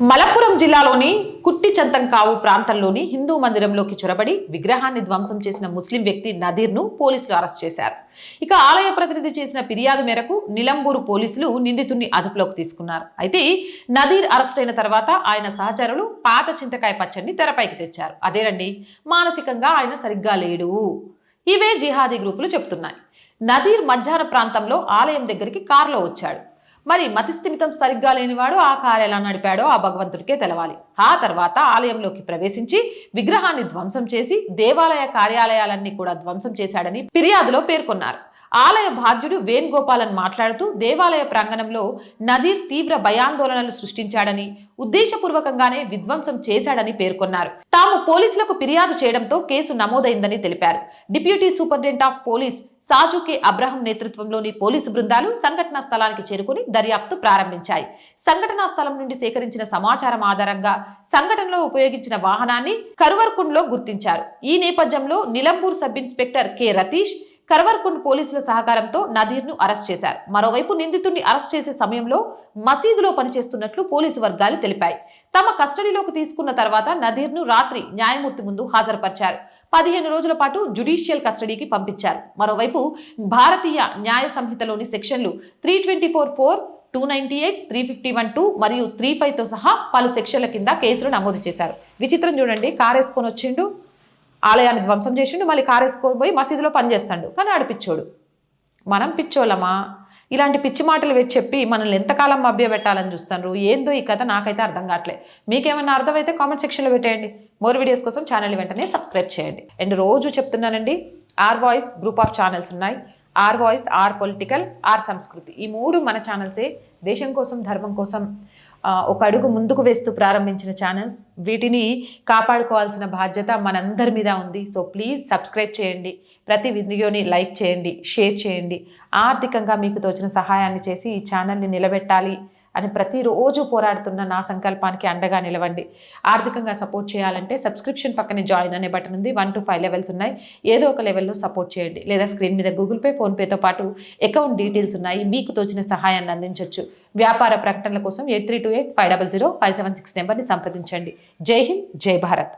Malappuram జిల్లాలోని కుట్టి చంతంకావు ప్రాంతంలోని హిందూ మందిరంలోకి చొరబడి విగ్రహాన్ని ధ్వంసం చేసిన ముస్లిం వ్యక్తి నదీర్ను పోలీసులు అరెస్ట్ చేశారు. ఇక ఆలయ ప్రతినిధి చేసిన ఫిర్యాదు మేరకు నిలంబూరు పోలీసులు నిందితుడిని అదుపులోకి తీసుకున్నారు. అయితే నదీర్ అరెస్ట్ అయిన తర్వాత ఆయన సహచరులు పాత చింతకాయ పచ్చడిని తెరపైకి తెచ్చారు. అదేనండి మానసికంగా ఆయన సరిగ్గా లేడు. ఇవే జిహాదీ గ్రూపులు చెప్తున్నాయి నదీర్ మధ్యాహ్న ప్రాంతంలో ఆలయం దగ్గరికి కారులో వచ్చాడు. మరి మతిస్థిమితం సరిగ్గా లేనివాడు ఆ కారు ఎలా నడిపాడో ఆ భగవంతుడికే తెలవాలి. ఆ తర్వాత ఆలయంలోకి ప్రవేశించి విగ్రహాన్ని ధ్వంసం చేసి దేవాలయ కార్యాలయాలన్నీ కూడా ధ్వంసం చేశాడని ఫిర్యాదులో పేర్కొన్నారు. ఆలయ బాధ్యుడు వేణుగోపాలన్ మాట్లాడుతూ దేవాలయ ప్రాంగణంలో నదీర్ తీవ్ర భయాందోళనలు సృష్టించాడని ఉద్దేశపూర్వకంగానే విధ్వంసం చేశాడని పేర్కొన్నారు. తాము పోలీసులకు ఫిర్యాదు చేయడంతో కేసు నమోదైందని తెలిపారు. Deputy superintendent of police Saju K Abraham నేతృత్వంలోని పోలీసు బృందాలు సంఘటనా స్థలానికి చేరుకుని దర్యాప్తు ప్రారంభించాయి. సంఘటనా స్థలం నుండి సేకరించిన సమాచారం ఆధారంగా సంఘటనలో ఉపయోగించిన వాహనాన్ని కరువర్కుండ్లో గుర్తించారు. ఈ నేపథ్యంలో Nilambur sub inspector K Ratheesh Karuvarakund పోలీసుల సహకారంతో నదీర్ను అరెస్ట్ చేశారు. మరోవైపు నిందితుడిని అరెస్ట్ చేసే సమయంలో మసీదులో పనిచేస్తున్నట్లు పోలీసు వర్గాలు తెలిపాయి. తమ కస్టడీలోకి తీసుకున్న తర్వాత నదీర్ను రాత్రి న్యాయమూర్తి ముందు హాజరుపరిచారు. పదిహేను రోజుల పాటు జుడిషియల్ కస్టడీకి పంపించారు. మరోవైపు భారతీయ న్యాయ సంహితలోని సెక్షన్లు three twenty four four two ninety eight three fifty one two మరియు త్రీ ఫైవ్తో సహా పలు సెక్షన్ల కింద కేసులు నమోదు చేశారు. విచిత్రం చూడండి. కారేసుకొని వచ్చిండు. ఆలయాన్ని ధ్వంసం చేసిండు మళ్ళీ కారేసుకొని పోయి మసీదులో పనిచేస్తాడు కానీ ఆడు పిచ్చోడు. మనం పిచ్చోళ్ళమా? ఇలాంటి పిచ్చి మాటలు వచ్చి చెప్పి మనల్ని ఎంతకాలం మభ్యపెట్టాలని చూస్తారు ఏందో ఈ కథ నాకైతే అర్థం కావట్లే. మీకేమైనా అర్థమైతే కామెంట్ సెక్షన్లో పెట్టేయండి. మోర్ వీడియోస్ కోసం ఛానల్ వెంటనే సబ్స్క్రైబ్ చేయండి. అండ్ రోజు చెప్తున్నానండి R voice group of channels ఉన్నాయి. R voice R political R Sanskriti ఈ మూడు మన ఛానల్సే దేశం కోసం ధర్మం కోసం. ఒక అడుగు ముందుకు వేస్తూ ప్రారంభించిన ఛానల్స్ వీటిని కాపాడుకోవాల్సిన బాధ్యత మనందరి మీద ఉంది. సో ప్లీజ్ సబ్స్క్రైబ్ చేయండి. ప్రతి వీడియోని లైక్ చేయండి షేర్ చేయండి. ఆర్థికంగా మీకు తోచిన సహాయాన్ని చేసి ఈ ఛానల్ని నిలబెట్టాలి. అని ప్రతిరోజు పోరాడుతున్న నా సంకల్పానికి అండగా నిలవండి. ఆర్థికంగా సపోర్ట్ చేయాలంటే సబ్స్క్రిప్షన్ పక్కనే జాయిన్ అనే బటన్ ఉంది. వన్ టు ఫైవ్ లెవెల్స్ ఉన్నాయి. ఏదో ఒక లెవెల్లో సపోర్ట్ చేయండి. లేదా స్క్రీన్ మీద గూగుల్ పే ఫోన్పేతో పాటు అకౌంట్ డీటెయిల్స్ ఉన్నాయి. మీకు తోచిన సహాయాన్ని అందించవచ్చు వ్యాపార ప్రకటనల కోసం eight three two eight five double zero five seven six నెంబర్ని సంప్రదించండి. జై హింద్ జై భారత్.